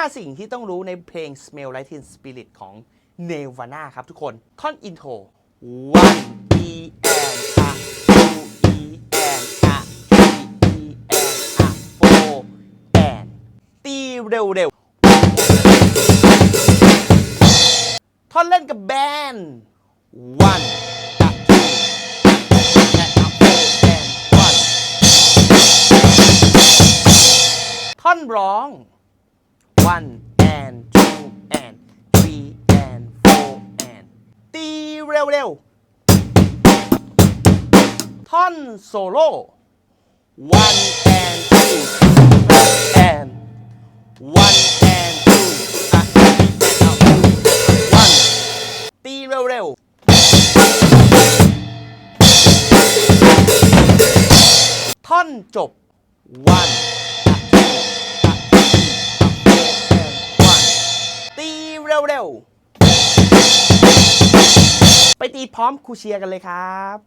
5 สิ่งที่ต้องรู้ในเพลง Smell Like Teen Spirit ของ Nirvana ครับทุกคน ท่อน อินโทร one e and a two e and a three e and a four and ตีเร็วๆ ท่อนเล่นกับแบน one ท่อนร้อง one and two and three and four and ตีเร็วเร็วท่อนโซโล่ one and two and one and two อ่ะ one ตีเร็วเร็วท่อนจบ one ร็วๆไปตีพร้อมครูเชียร์กันเลยครับ